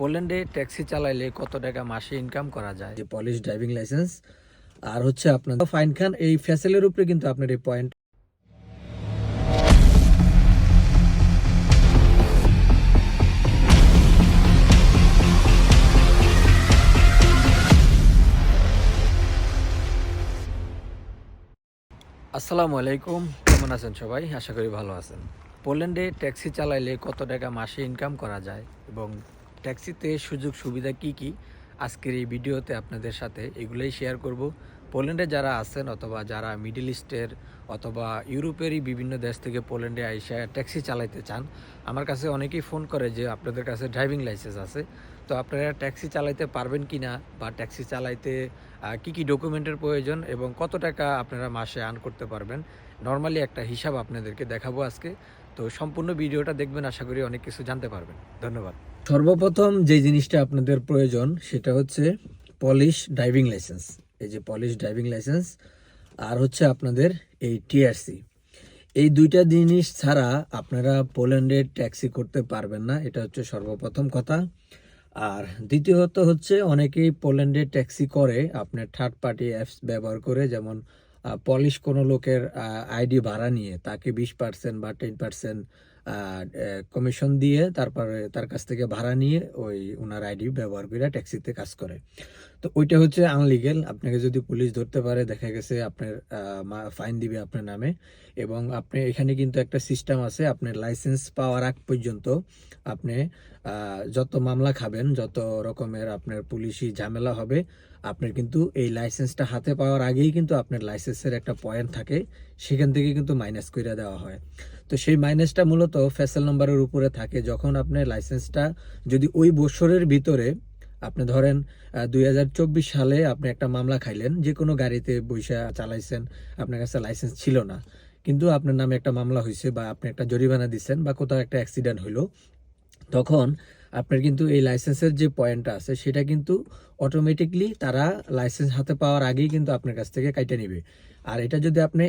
পোল্যান্ডে taxi চালাইলে কত টাকা মাসে ইনকাম করা যায়? যে পলিশ ড্রাইভিং লাইসেন্স আর হচ্ছে আপনার ফাইন খান এই ফ্যাসেলের উপরে কিন্তু আপনার এই পয়েন্ট আসসালামু আলাইকুম কেমন আছেন সবাই? আশা করি ভালো আছেন। পোল্যান্ডে ট্যাক্সি চালাইলে কত টাকা মাসে ইনকাম করা যায় এবং ট্যাক্সিতে সুযোগ সুবিধা কি কি? আজকের এই ভিডিওতে আপনাদের সাথে এগুলোই শেয়ার করব। পোল্যান্ডে যারা আছেন অথবা যারা মিডল ইস্টের অথবা ইউরোপেরই বিভিন্ন দেশ থেকে পোল্যান্ডে আইসা ট্যাক্সি চালাইতে চান, আমার কাছে অনেকেই ফোন করে যে আপনাদের কাছে ড্রাইভিং লাইসেন্স আছে। তো আপনারা ট্যাক্সি চালাইতে পারবেন কি না বা ট্যাক্সি চালাইতে কি কি ডকুমেন্টের প্রয়োজন এবং কত টাকা আপনারা মাসে আর্ন করতে পারবেন? নর্মালি একটা হিসাব আপনাদেরকে দেখাবো আজকে। তো সম্পূর্ণ ভিডিওটা দেখবেন, আশা করি অনেক কিছু জানতে পারবেন। ধন্যবাদ। সর্বপ্রথম যে জিনিসটা আপনাদের প্রয়োজন সেটা হচ্ছে পলিশ ড্রাইভিং লাইসেন্স এই যে পলিশ ড্রাইভিং লাইসেন্স আর হচ্ছে আপনাদের এই টিআরসি এই দুইটা জিনিস ছাড়া আপনারা পোল্যান্ডে ট্যাক্সি করতে পারবেন না, এটা হচ্ছে সর্বপ্রথম কথা। আর দ্বিতীয়ত হচ্ছে অনেকেই পোল্যান্ডে ট্যাক্সি করে, আপনার থার্ড পার্টি অ্যাপস ব্যবহার করে, যেমন পলিশ কোনো লোকের আইডি ভাড়া নিয়ে, তাকে বিশ পার্সেন্ট বা টেন পার্সেন্ট কমিশন দিয়ে তারপরে তার কাছ থেকে ভাড়া নিয়ে ওই ওনার আইডি ব্যবহার করে ট্যাক্সিতে কাজ করে। তো ওইটা হচ্ছে আনলিগেল আপনাকে যদি পুলিশ ধরতে পারে, দেখা গেছে আপনার ফাইন দিবে আপনার নামে এবং আপনি, এখানে কিন্তু একটা সিস্টেম আছে, আপনার লাইসেন্স পাওয়ার আগ পর্যন্ত আপনি যত মামলা খাবেন, যত রকমের আপনার পুলিশি ঝামেলা হবে, আপনার কিন্তু এই লাইসেন্সটা হাতে পাওয়ার আগেই কিন্তু আপনার লাইসেন্সের একটা পয়েন্ট থাকে, সেখান থেকে কিন্তু মাইনাস করে দেওয়া হয়। তো সেই মাইনাসটা মূলত ফেসেল নাম্বারের উপরে থাকে। যখন আপনার লাইসেন্সটা যদি ওই বছরের ভিতরে আপনি ধরেন দুই হাজার চব্বিশ সালে আপনি একটা মামলা খাইলেন যে কোনো গাড়িতে বৈশা চালাইছেন, আপনার কাছে লাইসেন্স ছিল না। কিন্তু আপনার নামে একটা মামলা হয়েছে বা আপনি একটা জরিমানা দিচ্ছেন বা কোথাও একটা অ্যাক্সিডেন্ট হলো তখন আপনার কিন্তু এই লাইসেন্সের যে পয়েন্টটা আছে, সেটা কিন্তু অটোমেটিকলি তারা লাইসেন্স হাতে পাওয়ার আগেই কিন্তু আপনার কাছ থেকে কাইটে নেবে। আর এটা যদি আপনি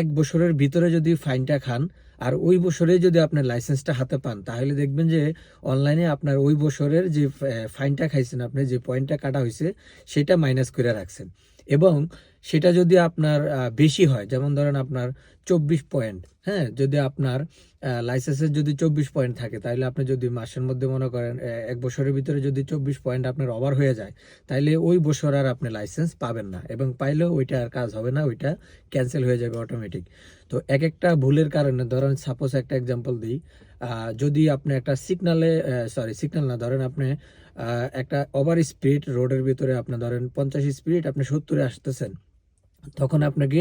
এক বছরের ভিতরে যদি ফাইনটা খান আর ওই বছরে যদি আপনার লাইসেন্সটা হাতে পান, তাহলে দেখবেন যে অনলাইনে আপনার ওই বছরের যে ফাইনটা খাইছেন আপনি, যে পয়েন্টটা কাটা হয়েছে সেটা মাইনাস করে রাখছেন। এবং সেটা যদি আপনার বেশি হয়, যেমন ধরেন আপনার চব্বিশ পয়েন্ট হ্যাঁ যদি আপনার লাইসেন্সের যদি চব্বিশ পয়েন্ট থাকে তাহলে আপনি যদি মাসের মধ্যে মনে করেন এক বছরের ভিতরে যদি চব্বিশ পয়েন্ট আপনার ওভার হয়ে যায় তাহলে ওই বছর আর আপনি লাইসেন্স পাবেন না এবং পাইলেও ওইটা আর কাজ হবে না, ওইটা ক্যান্সেল হয়ে যাবে অটোমেটিক তো এক একটা ভুলের কারণে, ধরেন সাপোজ একটা এক্সাম্পল দিই যদি আপনি একটা সিগনালে সরি সিগনাল না, ধরেন আপনি একটা ওভার স্পিড রোডের ভিতরে আপনি ধরেন পঞ্চাশ স্পিড আপনি সত্তরে আসতেছেন। তখন আপনাকে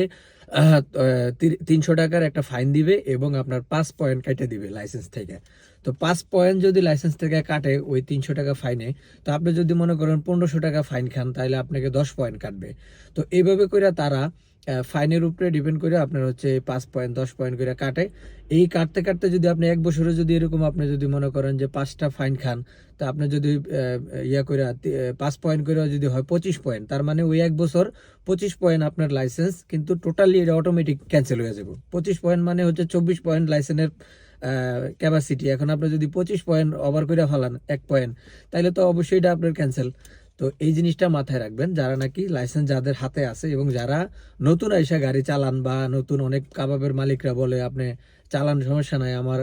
তিনশো টাকার একটা ফাইন দিবে এবং আপনার পাঁচ পয়েন্ট কেটে দিবে লাইসেন্স থেকে। তো পাঁচ পয়েন্ট যদি লাইসেন্স থেকে কাটে ওই তিনশো টাকা ফাইনে তো আপনি যদি মনে করেন পনেরোশো টাকা ফাইন খান, তাহলে আপনাকে দশ পয়েন্ট কাটবে। তো এইভাবে করে তারা ফাইনের উপরে ডিপেন্ড করে আপনার হচ্ছে পাঁচ পয়েন্ট দশ পয়েন্ট করে কাটে। এই কাটতে কাটতে যদি আপনি এক বছরে যদি এরকম আপনি যদি মনে করেন যে পাঁচটা ফাইন খান, তা আপনি যদি ইয়া করে পাঁচ পয়েন্ট করে যদি হয় পঁচিশ পয়েন্ট তার মানে ওই এক বছর পঁচিশ পয়েন্ট আপনার লাইসেন্স কিন্তু টোটালি এটা অটোমেটিক ক্যান্সেল হয়ে যাবে। পঁচিশ পয়েন্ট মানে হচ্ছে চব্বিশ পয়েন্ট লাইসেন্সের ক্যাপাসিটি এখন আপনি যদি পঁচিশ পয়েন্ট ওভার করে ফেলান এক পয়েন্ট তাহলে তো অবশ্যই এটা আপনার ক্যান্সেল তো এই জিনিসটা মাথায় রাখবেন, যারা নাকি লাইসেন্স যাদের হাতে আছে এবং যারা নতুন আইসা গাড়ি চালান বা নতুন অনেক কাবাবের মালিকরা বলে, আপনি চালান, সমস্যা নাই, আমার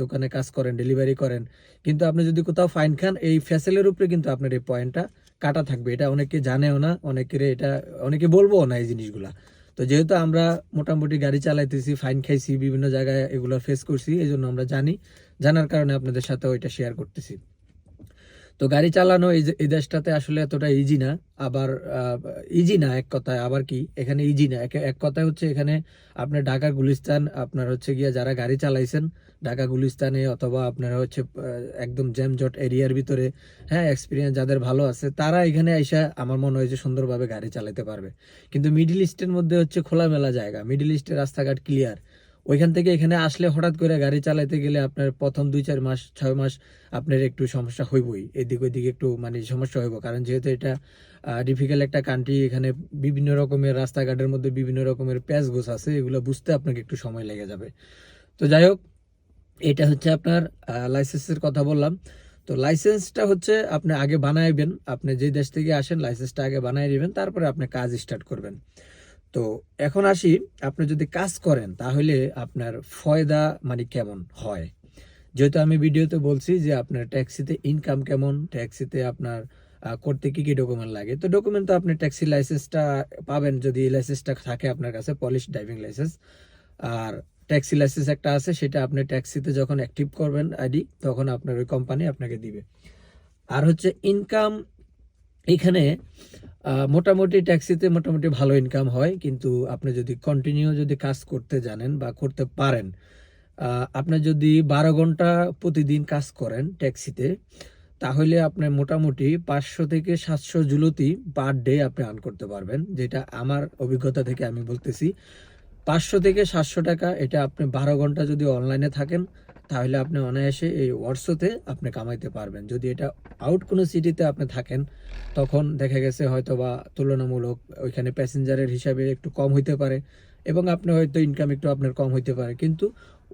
দোকানে কাজ করেন ডেলিভারি করেন। কিন্তু আপনি যদি কোথাও ফাইন খান, এই ফ্যাসেলের উপরে কিন্তু আপনার এই পয়েন্টটা কাটা থাকবে। এটা অনেকে জানেও না, অনেকের এটা, অনেকে বলব না এই জিনিসগুলা। তো যেহেতু আমরা মোটামুটি গাড়ি চালাইতেছি ফাইন খাইছি, বিভিন্ন জায়গায় এগুলো ফেস করছি, এই জন্য আমরা জানি, জানার কারণে আপনাদের সাথে ওইটা শেয়ার করতেছি। তো গাড়ি চালানো এই দেশটাতে আসলে এতটা ইজি না। আবার ইজি না এক কথায়। আবার কি? এখানে ইজি না। এক- কথায় হচ্ছে এখানে আপনার ঢাকা গুলিস্তান, আপনার হচ্ছে গিয়া যারা গাড়ি চালাইছেন, ঢাকা গুলিস্তানে অথবা আপনারা হচ্ছে একদম জ্যামজট এরিয়ার ভিতরে হ্যাঁ এক্সপিরিয়েন্স যাদের ভালো আছে, তারা এখানে আইসা আমার মনে হয় যে সুন্দরভাবে গাড়ি চালাতে পারবে। কিন্তু মিডিল ইস্টের মধ্যে হচ্ছে খোলামেলা জায়গা। মিডিল ইস্টের রাস্তাঘাট ক্লিয়ার ওইখান থেকে এখানে আসলে হঠাৎ করে গাড়ি চালাতে গেলে আপনার প্রথম দুই, চার মাস, ছয় মাস আপনার একটু সমস্যা হইবই। এদিক ওইদিক একটু মানে সমস্যা হইব। কারণ যেহেতু এটা ডিফিকাল্ট একটা কান্ট্রি এখানে বিভিন্ন রকমের রাস্তাঘাটের মধ্যে বিভিন্ন রকমের প্যাচ গোছ আছে, এগুলো বুঝতে আপনাকে একটু সময় লেগে যাবে। তো যাই হোক, এটা হচ্ছে আপনার লাইসেন্সের কথা বললাম। তো লাইসেন্সটা হচ্ছে আপনি আগে বানাইবেন, আপনি যে দেশ থেকে আসেন লাইসেন্সটা আগে বানাই নেবেন তারপরে আপনি কাজ স্টার্ট করবেন। তো এখন আসি, আপনি যদি কাজ করেন, তাহলে আপনার ফয়দা মানে কেমন হয়? যেহেতু আমি ভিডিওতে বলছি যে আপনার ট্যাক্সিতে ইনকাম কেমন, ট্যাক্সিতে আপনার করতে কি কি ডকুমেন্ট লাগে, তো ডকুমেন্ট তো আপনি ট্যাক্সি লাইসেন্সটা পাবেন যদি লাইসেন্সটা থাকে আপনার কাছে পলিশ ড্রাইভিং লাইসেন্স আর ট্যাক্সি লাইসেন্স একটা আছে, সেটা আপনি ট্যাক্সিতে যখন অ্যাক্টিভ করবেন আইডি তখন আপনার ওই কোম্পানি আপনাকে দিবে। আর হচ্ছে ইনকাম এখানে মোটামুটি ট্যাক্সিতে মোটামুটি ভালো ইনকাম হয়, কিন্তু আপনি যদি কন্টিনিউ যদি কাজ করতে জানেন বা করতে পারেন আপনি যদি বারো ঘণ্টা প্রতিদিন কাজ করেন ট্যাক্সিতে, তাহলে আপনি মোটামুটি পাঁচশো থেকে সাতশো জুলতি পার ডে আপনি আর্ন করতে পারবেন, যেটা আমার অভিজ্ঞতা থেকে আমি বলতেছি। পাঁচশো থেকে সাতশো টাকা, এটা আপনি বারো ঘণ্টা যদি অনলাইনে থাকেন তাহলে আপনি অনায়াসে এই ওয়ার্ডসোতে আপনি কামাইতে পারবেন। যদি এটা আউট কোনো সিটিতে আপনি থাকেন, তখন দেখা গেছে হয়তো বা তুলনামূলক ওইখানে প্যাসেঞ্জারের হিসাবে একটু কম হইতে পারে এবং আপনি হয়তো ইনকাম একটু আপনার কম হইতে পারে। কিন্তু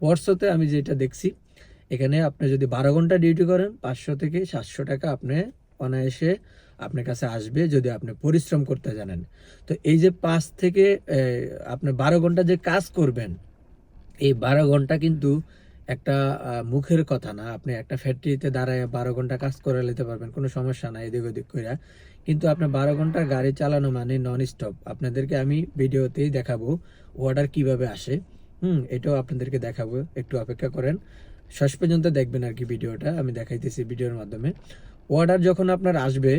ওয়ার্ডসোতে আমি যেটা দেখছি, এখানে আপনি যদি বারো ঘণ্টা ডিউটি করেন, পাঁচশো থেকে সাতশো টাকা আপনি অনায়াসে আপনার কাছে আসবে যদি আপনি পরিশ্রম করতে জানেন। তো এই যে পাঁচ থেকে আপনি বারো ঘণ্টা যে কাজ করবেন, এই বারো ঘণ্টা কিন্তু একটা মুখের কথা না, আপনি একটা ফ্যাক্টরিতে দাঁড়ায় বারো ঘণ্টা কাজ করে নিতে পারবেন, কোনো সমস্যা নাই এদিক ওদিক করে কিন্তু আপনি বারো ঘণ্টা গাড়ি চালানো মানে নন স্টপ আপনাদেরকে আমি ভিডিওতেই দেখাবো অর্ডার কীভাবে আসে। হুম, এটাও আপনাদেরকে দেখাবো, একটু অপেক্ষা করেন। শেষ পর্যন্ত দেখবেন আর কি ভিডিওটা, আমি দেখাইতেছি ভিডিওর মাধ্যমে। অর্ডার যখন আপনার আসবে,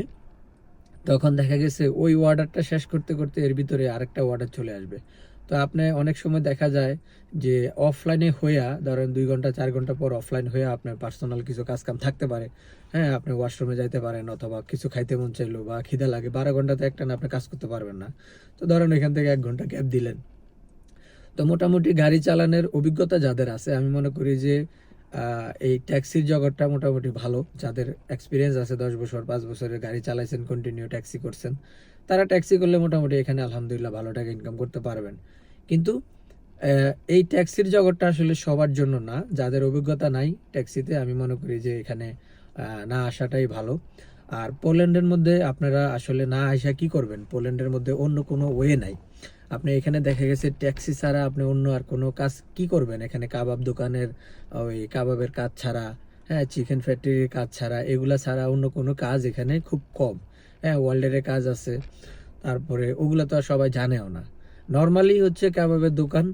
তখন দেখা গেছে ওই অর্ডারটা শেষ করতে করতে এর ভিতরে আরেকটা অর্ডার চলে আসবে। তো আপনি অনেক সময় দেখা যায় যে অফলাইনে হইয়া, ধরেন দুই ঘণ্টা, চার ঘণ্টা পর অফলাইন হইয়া আপনার পার্সোনাল কিছু কাজ কাম থাকতে পারে। হ্যাঁ আপনি ওয়াশরুমে যাইতে পারেন অথবা কিছু খাইতে মন চাইলো বা খিদা লাগে, বারো ঘন্টাতে একটা না আপনি কাজ করতে পারবেন না। তো ধরেন এখান থেকে এক ঘণ্টা গ্যাপ দিলেন। তো মোটামুটি গাড়ি চালানোর অভিজ্ঞতা যাদের আছে, আমি মনে করি যে এই ট্যাক্সির জগৎটা মোটামুটি ভালো। যাদের এক্সপিরিয়েন্স আছে দশ বছর, পাঁচ বছরের গাড়ি চালাইছেন কন্টিনিউ ট্যাক্সি করছেন। তারা ট্যাক্সি করলে মোটামুটি এখানে আলহামদুলিল্লাহ ভালো টাকা ইনকাম করতে পারবেন। কিন্তু এই ট্যাক্সির জগৎটা আসলে সবার জন্য না। যাদের অভিজ্ঞতা নাই ট্যাক্সিতে আমি মনে করি যে এখানে না আসাটাই ভালো। আর পোল্যান্ডের মধ্যে আপনারা আসলে না আসা কি করবেন? পোল্যান্ডের মধ্যে অন্য কোনো ওয়ে নাই। আপনি এখানে দেখা গেছে ট্যাক্সি ছাড়া আপনি অন্য আর কোনো কাজ কি করবেন? এখানে কাবাব দোকানের, ওই কাবাবের কাজ ছাড়া হ্যাঁ চিকেন ফ্যাক্টরির কাজ ছাড়া, এগুলা ছাড়া অন্য কোনো কাজ এখানে খুব কম। হ্যাঁ ওয়ার্ল্ডের কাজ আছে। তারপরে ওগুলো তো আর সবাই জানেও না। নর্মালি হচ্ছে কাবাবের দোকান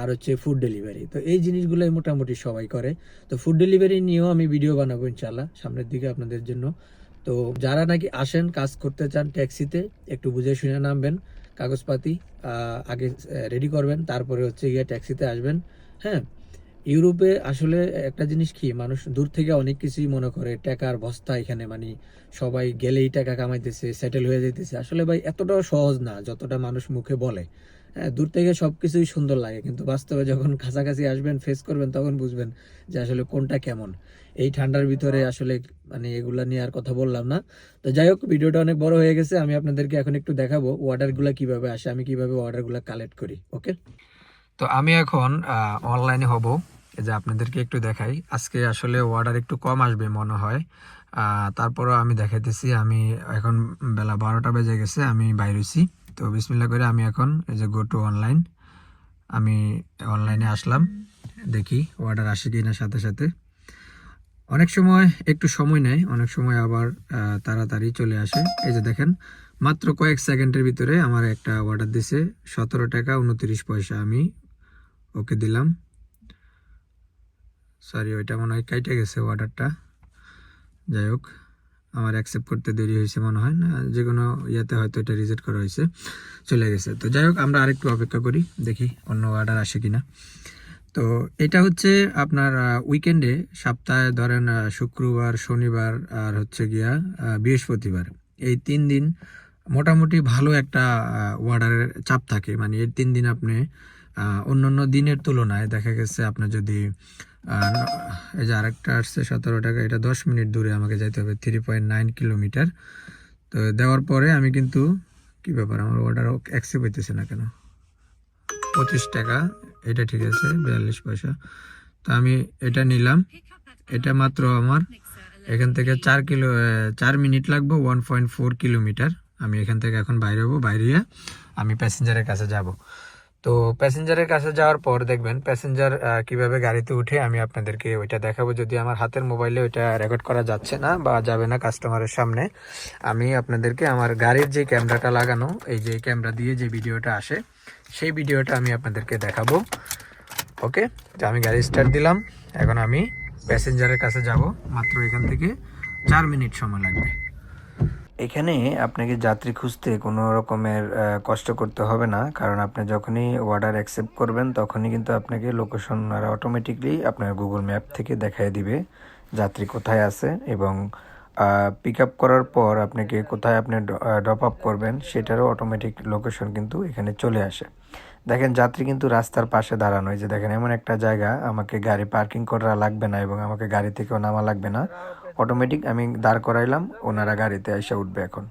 আর হচ্ছে ফুড ডেলিভারি তো এই জিনিসগুলোই মোটামুটি সবাই করে। তো ফুড ডেলিভারি নিয়েও আমি ভিডিও বানাবো ইনশাল্লাহ সামনের দিকে আপনাদের জন্য। তো যারা নাকি আসেন, কাজ করতে চান ট্যাক্সিতে একটু বুঝে শুনে নামবেন, কাগজপাতি আগে রেডি করবেন, তারপরে হচ্ছে গিয়ে ট্যাক্সিতে আসবেন। হ্যাঁ ইউরোপে আসলে একটা জিনিস কি, মানুষ দূর থেকে অনেক কিছুই মনে করে, টাকার বস্তা এখানে মানে সবাই গেলেই টাকা কামাইতেছে সেটেল হয়ে যাইতেছে। আসলে ভাই, এতটাও সহজ না, যতটা মানুষ মুখে বলে। হ্যাঁ দূর থেকে সবকিছুই সুন্দর লাগে, কিন্তু বাস্তবে যখন কাছাকাছি আসবেন ফেস করবেন, তখন বুঝবেন যে আসলে কোনটা কেমন। এই ঠান্ডার ভিতরে আসলে মানে এগুলা নিয়ে আর কথা বললাম না। তো যাই হোক, ভিডিওটা অনেক বড় হয়ে গেছে, আমি আপনাদেরকে এখন একটু দেখাবো অর্ডারগুলো কীভাবে আসে, আমি কীভাবে অর্ডারগুলো কালেক্ট করি ওকে তো আমি এখন অনলাইনে হব। এই যে আপনাদেরকে একটু দেখাই। আজকে আসলে অর্ডার একটু কম আসবে মনে হয়। তারপরও আমি দেখাইতেছি, আমি এখন বেলা বারোটা বেজে গেছে, আমি বাইরেছি তো বিসমিল্লা করে আমি এখন এই যে গো টু অনলাইন আমি অনলাইনে আসলাম, দেখি অর্ডার আসে কি না সাথে সাথে। অনেক সময় একটু সময় নেয়, অনেক সময় আবার তাড়াতাড়ি চলে আসে। এই যে দেখেন, মাত্র কয়েক সেকেন্ডের ভিতরে আমার একটা অর্ডার দিছে, সতেরো টাকা উনত্রিশ পয়সা আমি ওকে দিলাম। সরি ওইটা মনে হয় কাইটে গেছে অর্ডারটা যাই হোক, আমার অ্যাকসেপ্ট করতে দেরি হয়েছে মনে হয় না, যে কোনো ইয়েতে হয়তো এটা রিজেক্ট করা হয়েছে, চলে গেছে। তো যাই হোক, আমরা আরেকটু অপেক্ষা করি, দেখি অন্য অর্ডার আসে কিনা। তো এটা হচ্ছে আপনার উইকেন্ডে সপ্তাহে ধরেন শুক্রবার, শনিবার আর হচ্ছে গিয়া বৃহস্পতিবার। এই তিন দিন মোটামুটি ভালো একটা অর্ডারের চাপ থাকে। মানে এর তিন দিন আপনি অন্য অন্য দিনের তুলনায় দেখা গেছে আপনার যদি ন- এই যে আরেকটা আসছে সতেরো টাকা, এটা দশ মিনিট দূরে আমাকে যাইতে হবে থ্রি পয়েন্ট নাইন কিলোমিটার তো দেওয়ার পরে আমি কিন্তু, কি ব্যাপার, আমার অর্ডার অ্যাকসেপ্ট হইতেছে না কেন? পঁচিশ টাকা, এটা ঠিক আছে, বিয়াল্লিশ পয়সা। তো আমি এটা নিলাম, এটা মাত্র আমার, এখান থেকে চার কিলো চার মিনিট লাগবে ওয়ান পয়েন্ট ফোর কিলোমিটার আমি এখান থেকে এখন বাইরে হব, বাইরে আমি প্যাসেঞ্জারের কাছে যাব। তো প্যাসেঞ্জারের কাছে যাওয়ার পর দেখবেন প্যাসেঞ্জার কীভাবে গাড়িতে উঠে আমি আপনাদেরকে ওইটা দেখাবো। যদি আমার হাতের মোবাইলে ওইটা রেকর্ড করা যাচ্ছে না বা যাবে না কাস্টমারের সামনে, আমি আপনাদেরকে আমার গাড়ির যে ক্যামেরাটা লাগানো, এই যে ক্যামেরা দিয়ে যে ভিডিওটা আসে, সেই ভিডিওটা আমি আপনাদেরকে দেখাবো। ওকে তো আমি গাড়ি স্টার্ট দিলাম। এখন আমি প্যাসেঞ্জারের কাছে যাব। মাত্র এখান থেকে চার মিনিট সময় লাগবে। এখানে আপনাকে যাত্রী খুঁজতে কোনো রকমের কষ্ট করতে হবে না। কারণ আপনি যখনই অর্ডার অ্যাকসেপ্ট করবেন, তখনই কিন্তু আপনাকে লোকেশন অটোমেটিকলি আপনার গুগল ম্যাপ থেকে দেখাই দিবে যাত্রী কোথায় আছে এবং পিক আপ করার পর আপনাকে কোথায় আপনি ড্রপ আপ করবেন সেটারও অটোমেটিক লোকেশন কিন্তু এখানে চলে আসে। দেখেন, যাত্রী কিন্তু রাস্তার পাশে দাঁড়ানো। যে দেখেন, এমন একটা জায়গা, আমাকে গাড়ি পার্কিং করা লাগবে না এবং আমাকে গাড়ি থেকেও নামা লাগবে না। অটোমেটিক আমি দাঁড় করাইলাম, ওনারা গাড়িতে এসে উঠবে এখন।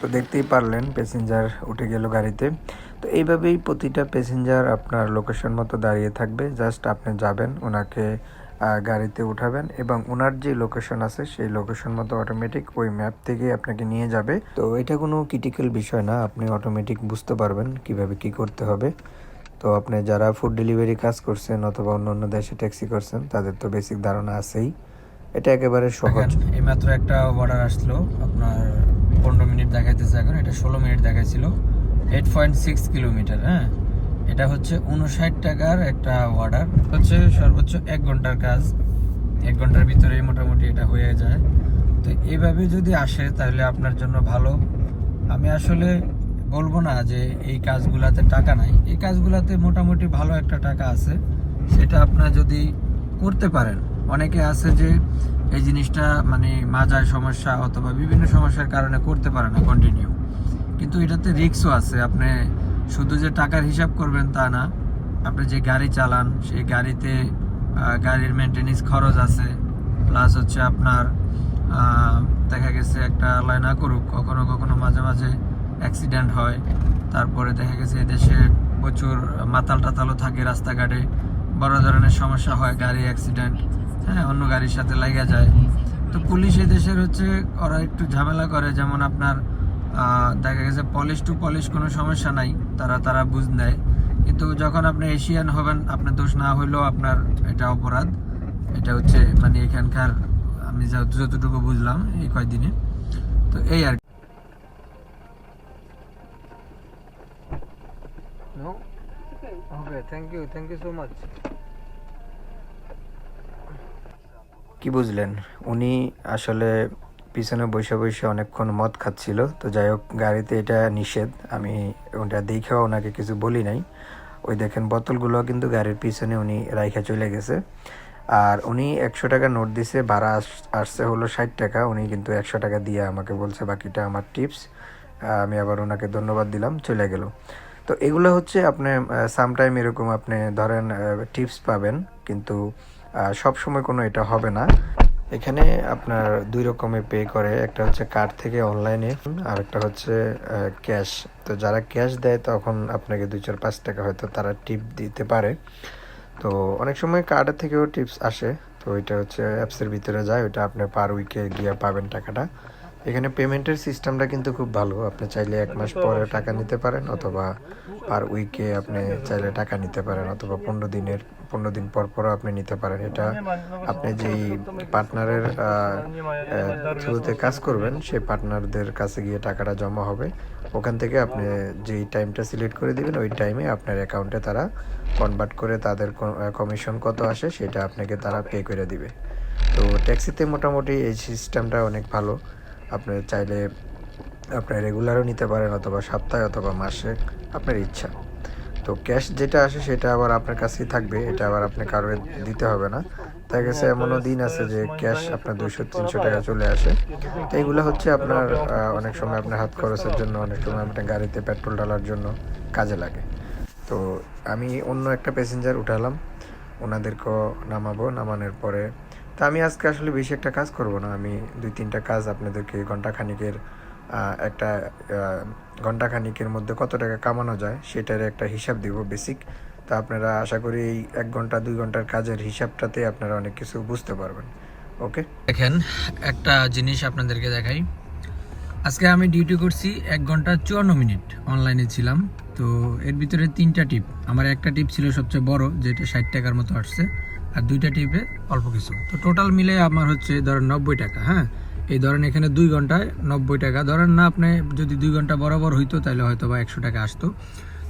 তো দেখতেই পারলেন প্যাসেঞ্জার উঠে গেল গাড়িতে। তো এইভাবেই প্রতিটা প্যাসেঞ্জার আপনার লোকেশন মতো দাঁড়িয়ে থাকবে। জাস্ট আপনি যাবেন ওনাকে গাড়িতে উঠাবেন এবং ওনার যে লোকেশন আছে সেই লোকেশন মতো অটোমেটিক ওই ম্যাপ থেকে আপনাকে নিয়ে যাবে। তো এটা কোনো ক্রিটিক্যাল বিষয় না আপনি অটোমেটিক বুঝতে পারবেন কীভাবে কি করতে হবে। তো আপনি যারা ফুড ডেলিভারি কাজ করছেন অথবা অন্য অন্য দেশে ট্যাক্সি করছেন তাদের তো বেসিক ধারণা আছেই। এটা একেবারে সহজ। এইমাত্র একটা অর্ডার আসলো আপনার পনেরো মিনিট দেখাইতেছে এখন এটা ষোলো মিনিট দেখাইছিল। এইট পয়েন্ট সিক্স কিলোমিটার হ্যাঁ? এটা হচ্ছে উনষাট টাকার একটা অর্ডার হচ্ছে সর্বোচ্চ এক ঘণ্টার কাজ। এক ঘণ্টার ভিতরে মোটামুটি এটা হয়ে যায়। তো এইভাবে যদি আসে, তাহলে আপনার জন্য ভালো। আমি আসলে বলব না যে এই কাজগুলাতে টাকা নাই। এই কাজগুলাতে মোটামুটি ভালো একটা টাকা আছে। সেটা আপনার যদি করতে পারেন। অনেকে আছে যে এই জিনিসটা মানে মাজার সমস্যা অথবা বিভিন্ন সমস্যার কারণে করতে পারে না কন্টিনিউ কিন্তু এটাতে রিস্কও আছে। আপনি শুধু যে টাকার হিসাব করবেন তা না, আপনি যে গাড়ি চালান, সেই গাড়িতে গাড়ির মেনটেনেন্স খরচ আছে। প্লাস হচ্ছে আপনার দেখা গেছে একটা আল্লাহ না করুক, কখনো কখনো মাঝে মাঝে অ্যাক্সিডেন্ট হয়। তারপরে দেখা গেছে এদেশে প্রচুর মাতাল টাতালও থাকে রাস্তাঘাটে। বড় ধরনের সমস্যা হয়, গাড়ি অ্যাক্সিডেন্ট হ্যাঁ অন্য গাড়ির সাথে লাগা যায়। তো পুলিশ এদেশের হচ্ছে ওরা একটু ঝামেলা করে, যেমন আপনার দেখা গেছে পলিশ টু পলিশ কোনো সমস্যা নাই তারা তারা বুঝ নেয়। কিন্তু যখন আপনি এশিয়ান হবেন আপনার দোষ না হইলেও আপনার এটা অপরাধ। এটা হচ্ছে মানে এখানকার আমি যা- যতটুকু বুঝলাম এই কয়দিনে। তো এই আর thank you thank you so much কি বুঝলেন? উনি আসলে পিছনে বসে বসে অনেকক্ষণ মদ খাচ্ছিল। তো যাই হোক, গাড়িতে এটা নিষেধ। আমি ওটা দেখেও ওনাকে কিছু বলি নাই। ওই দেখেন, বোতলগুলো কিন্তু গাড়ির পিছনে উনি রাইখা চলে গেছে। আর উনি একশো টাকা নোট দিছে, ভাড়া আস- আসছে হলো ষাট টাকা। উনি কিন্তু একশো টাকা দিয়ে আমাকে বলছে, বাকিটা আমার টিপস। আমি আবার ওনাকে ধন্যবাদ দিলাম, চলে গেল। তো এগুলো হচ্ছে আপনি সামটাইম এরকম আপনি ধরেন টিপস পাবেন। কিন্তু সব সময় কোনো এটা হবে না। এখানে আপনার দুই রকমের পে করে। একটা হচ্ছে কার্ড থেকে অনলাইনে আর একটা হচ্ছে ক্যাশ তো যারা ক্যাশ দেয় তখন আপনাকে দুই চার পাঁচ টাকা হয়তো তারা টিপ দিতে পারে। তো অনেক সময় কার্ডের থেকেও টিপস আসে। তো ওইটা হচ্ছে অ্যাপসের ভিতরে যায়, ওইটা আপনি পার উইকে গিয়ে পাবেন টাকাটা। এখানে পেমেন্টের সিস্টেমটা কিন্তু খুব ভালো। আপনি চাইলে এক মাস পরে টাকা নিতে পারেন, অথবা পার উইকে আপনি চাইলে টাকা নিতে পারেন, অথবা পনেরো দিনের পনেরো দিন পর পরও আপনি নিতে পারেন। এটা আপনি যেই পার্টনারের থ্রুতে কাজ করবেন সেই পার্টনারদের কাছে গিয়ে টাকাটা জমা হবে। ওখান থেকে আপনি যেই টাইমটা সিলেক্ট করে দিবেন ওই টাইমে আপনার অ্যাকাউন্টে তারা কনভার্ট করে তাদের কমিশন কত আসে সেটা আপনাকে তারা পে করে দিবে। তো ট্যাক্সিতে মোটামুটি এই সিস্টেমটা অনেক ভালো। আপনি চাইলে আপনার রেগুলারও নিতে পারেন অথবা সপ্তাহে অথবা মাসে আপনার ইচ্ছা। তো ক্যাশ যেটা আসে সেটা আবার আপনার কাছেই থাকবে, এটা আবার আপনি কারও দিতে হবে না। তাই গেছে এমনও দিন আছে যে ক্যাশ আপনার দুশো তিনশো টাকা চলে আসে। তো এইগুলো হচ্ছে আপনার অনেক সময় আপনার হাত খরচের জন্য, অনেক সময় আপনার গাড়িতে পেট্রোল ডালার জন্য কাজে লাগে। তো আমি অন্য একটা প্যাসেঞ্জার উঠালাম ওনাদেরকেও নামাবো, নামানোর পরে, তো আমি আজকে আসলে বেশি একটা কাজ করব না। আমি দুই, তিনটা কাজ আপনাদেরকে ঘণ্টা খানিকের একটা আহ, ঘণ্টা খানিকের মধ্যে কত টাকা কামানো যায় সেটার একটা হিসাব দিব বেসিক। তো আপনারা আশা করি এই এক ঘণ্টা দুই ঘণ্টার কাজের হিসাবটাতে আপনারা অনেক কিছু বুঝতে পারবেন। ওকে? দেখেন একটা জিনিস আপনাদেরকে দেখাই। আজকে আমি ডিউটি করছি এক ঘণ্টা চুয়ান্ন মিনিট অনলাইনে ছিলাম। তো এর ভিতরে তিনটা টিপ। আমার একটা টিপ ছিল সবচেয়ে বড় যেটা ষাট টাকার মতো আসছে। আর দুইটা টিপে অল্প কিছু। তো টোটাল মিলে আমার হচ্ছে ধরেন নব্বই টাকা হ্যাঁ? এই ধরেন এখানে দুই ঘন্টায় নব্বই টাকা। ধরেন না, আপনি যদি দুই ঘণ্টা বরাবর হইতো, তাহলে হয়তো বা একশো টাকা আসতো।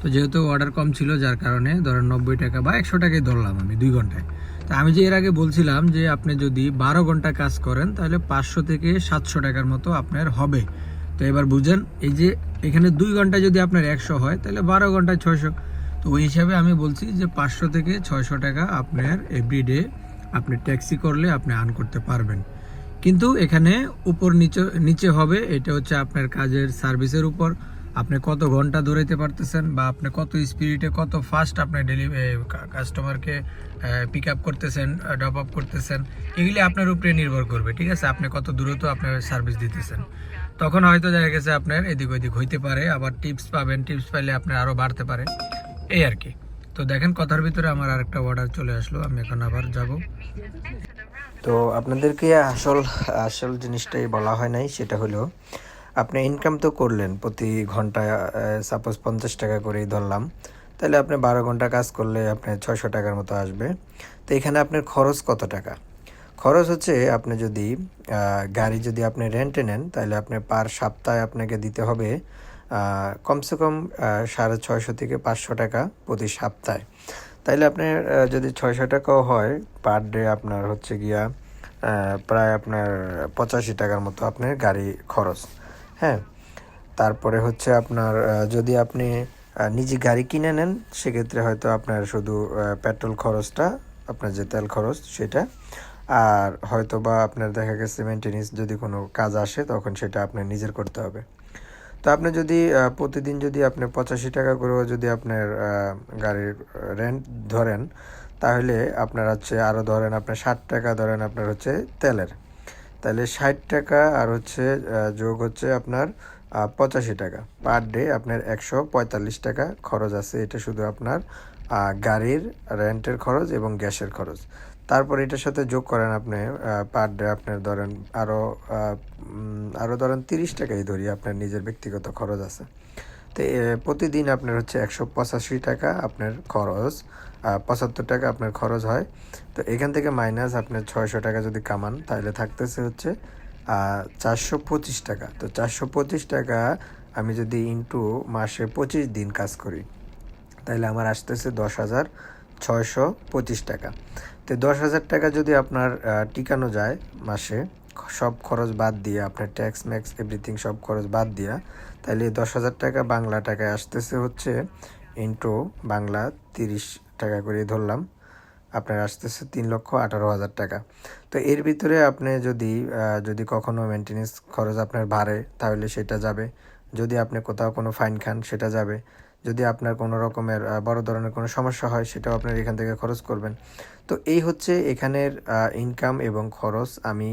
তো যেহেতু অর্ডার কম ছিল, যার কারণে ধরেন নব্বই টাকা বা একশো টাকাই ধরলাম আমি দুই ঘন্টায়। তা আমি যে এর আগে বলছিলাম যে আপনি যদি বারো ঘণ্টা কাজ করেন, তাহলে পাঁচশো থেকে সাতশো টাকার মতো আপনার হবে। তো এবার বুঝেন, এই যে এখানে দুই ঘণ্টা যদি আপনার একশো হয়, তাহলে বারো ঘন্টায় ছয়শো। তো ওই হিসাবে আমি বলছি যে পাঁচশো থেকে ছয়শো টাকা আপনার এভরিডে আপনি ট্যাক্সি করলে আপনি আর্ন করতে পারবেন। কিন্তু এখানে উপর নিচে নিচে হবে, এটা হচ্ছে আপনার কাজের সার্ভিসের উপর। আপনি কত ঘণ্টা দৌড়াইতে পারতেছেন বা আপনি কত স্পিরিটে কত ফাস্ট আপনি ডেলি কাস্টমারকে পিক আপ করতেছেন ড্রপ আপ করতেছেন, এগুলি আপনার উপরে নির্ভর করবে, ঠিক আছে? আপনি কত দ্রুত আপনার সার্ভিস দিতেছেন। তখন হয়তো দেখা গেছে আপনার এদিক ওদিক হইতে পারে, আবার টিপস পাবেন টিপস পাইলে আপনার আরও বাড়তে পারে, এই আর কি। তো দেখেন, কথার ভিতরে আমার আরেকটা অর্ডার চলে আসলো, আমি এখন আবার যাব। তো আপনাদেরকে আসল আসল জিনিসটাই বলা হয় নাই, সেটা হলো, আপনি ইনকাম তো করলেন, প্রতি ঘন্টায় সাপোজ পঞ্চাশ টাকা করেই ধরলাম, তাহলে আপনি বারো ঘণ্টা কাজ করলে আপনার ছয়শো টাকার মতো আসবে। তো এখানে আপনার খরচ কত টাকা? খরচ হচ্ছে আপনি যদি গাড়ি যদি আপনি রেন্টে নেন, তাহলে আপনি পার সপ্তাহে আপনাকে দিতে হবে কমসে কম সাড়ে ছয়শো থেকে পাঁচশো টাকা প্রতি সপ্তাহে। তাইলে আপনার যদি ছয়শো টাকাও হয় পার ডে আপনার হচ্ছে গিয়া প্রায় আপনার পঁচাশি টাকার মতো আপনার গাড়ি খরচ হ্যাঁ? তারপরে হচ্ছে আপনার যদি আপনি নিজে গাড়ি কিনে নেন, সেক্ষেত্রে হয়তো আপনার শুধু পেট্রোল খরচটা, আপনার যে তেল খরচ সেটা, আর হয়তো বা আপনার দেখা গেছে মেনটেনেন্স যদি কোনো কাজ আসে, তখন সেটা আপনার নিজের করতে হবে। তো আপনি যদি প্রতিদিন যদি আপনি পঁচাশি টাকা করেও যদি আপনার গাড়ির রেন্ট ধরেন, তাহলে আপনার হচ্ছে আরও ধরেন আপনার ষাট টাকা ধরেন আপনার হচ্ছে তেলের। তাহলে ষাট টাকা আর হচ্ছে যোগ হচ্ছে আপনার পঁচাশি টাকা। পার ডে আপনার একশো পঁয়তাল্লিশ টাকা খরচ আছে। এটা শুধু আপনার গাড়ির রেন্টের খরচ এবং গ্যাসের খরচ। তারপর এটার সাথে যোগ করেন আপনি পার ডে আপনার ধরেন আরও আরও ধরেন তিরিশ টাকাই ধরি, আপনার নিজের ব্যক্তিগত খরচ আছে। তো প্রতিদিন আপনার হচ্ছে একশো পঁচাশি টাকা আপনার খরচ পঁচাত্তর টাকা আপনার খরচ হয়। তো, এখান থেকে মাইনাস আপনার ছয়শো টাকা যদি কামান, তাহলে থাকতেছে হচ্ছে চারশো পঁচিশ টাকা। তো, চারশো পঁচিশ টাকা আমি যদি ইন্টু মাসে পঁচিশ দিন কাজ করি, তাহলে আমার আসতেছে দশ হাজার ছয়শো পঁচিশ টাকা। তো দশ হাজার টাকা যদি আপনার টিকানো যায় মাসে, সব খরচ বাদ দিয়ে, আপনার ট্যাক্স ম্যাক্স এভরিথিং সব খরচ বাদ দিয়া তাহলে দশ হাজার টাকা বাংলা টাকায় আসতেছে হচ্ছে ইন্টু বাংলা তিরিশ টাকা করে ধরলাম। আপনার আসতেছে তিন লক্ষ আঠারো হাজার টাকা। তো এর ভিতরে আপনি যদি যদি কখনো মেনটেনেন্স খরচ আপনার বাড়ে, তাহলে সেটা যাবে। যদি আপনি কোথাও কোনো ফাইন খান, সেটা যাবে। যদি আপনার কোনো রকমের বড় ধরনের কোনো সমস্যা হয়, সেটাও আপনার এখান থেকে খরচ করবেন। তো এই হচ্ছে এখানের ইনকাম এবং খরচ। আমি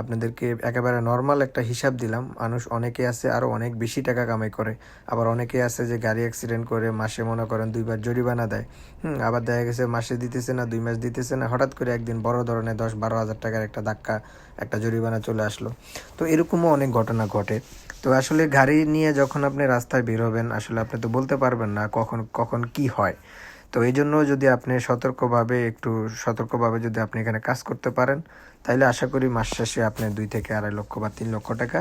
আপনাদেরকে একেবারে নর্মাল একটা হিসাব দিলাম। মানুষ অনেকে আছে আরও অনেক বেশি টাকা কামাই করে। আবার অনেকে আছে যে গাড়ি অ্যাক্সিডেন্ট করে, মাসে মনে করেন দুইবার জরিমানা দেয়। হুম, আবার দেখা গেছে মাসে দিতেছে না, দুই মাস দিতেছে না। হঠাৎ করে একদিন বড় ধরনের দশ বারো হাজার টাকার একটা ধাক্কা, একটা জরিমানা চলে আসলো। তো এরকমও অনেক ঘটনা ঘটে। তো আসলে গাড়ি নিয়ে যখন আপনি রাস্তায় বের হবেন, আসলে আপনি তো বলতে পারবেন না কখন কখন কি হয়। তো এই জন্য যদি আপনি সতর্কভাবে একটু, সতর্কভাবে যদি আপনি এখানে কাজ করতে পারেন তাহলে আশা করি মাস শেষে আপনি দুই থেকে আড়াই লক্ষ বা তিন লক্ষ টাকা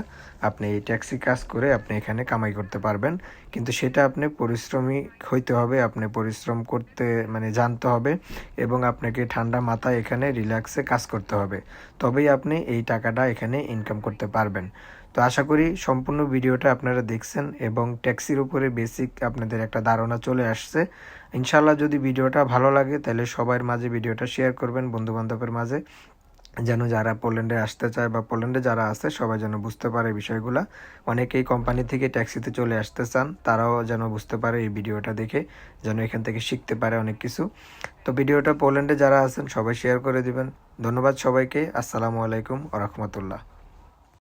আপনি এই ট্যাক্সি কাজ করে আপনি এখানে কামাই করতে পারবেন। কিন্তু সেটা আপনি পরিশ্রমী হইতে হবে, আপনি পরিশ্রম করতে মানে জানতে হবে এবং আপনাকে ঠান্ডা মাথায় এখানে রিল্যাক্সে কাজ করতে হবে। তবেই আপনি এই টাকাটা এখানে ইনকাম করতে পারবেন। তো আশা করি সম্পূর্ণ ভিডিওটা আপনারা দেখছেন এবং ট্যাক্সির উপরে বেসিক আপনাদের একটা ধারণা চলে আসছে। ইনশাল্লাহ যদি ভিডিওটা ভালো লাগে, তাহলে সবার মাঝে ভিডিওটা শেয়ার করবেন বন্ধু বান্ধবের মাঝে, যেন যারা পোল্যান্ডে আসতে চায় বা পোল্যান্ডে যারা আছে, সবাই যেন বুঝতে পারে বিষয়গুলা। অনেকেই কোম্পানি থেকে ট্যাক্সিতে চলে আসতে চান, তারাও যেন বুঝতে পারে এই ভিডিওটা দেখে, যেন এখান থেকে শিখতে পারে অনেক কিছু। তো ভিডিওটা পোল্যান্ডে যারা আছেন, সবাই শেয়ার করে দিবেন। ধন্যবাদ সবাইকে। আসসালামু আলাইকুম আ রহমতুল্লাহ।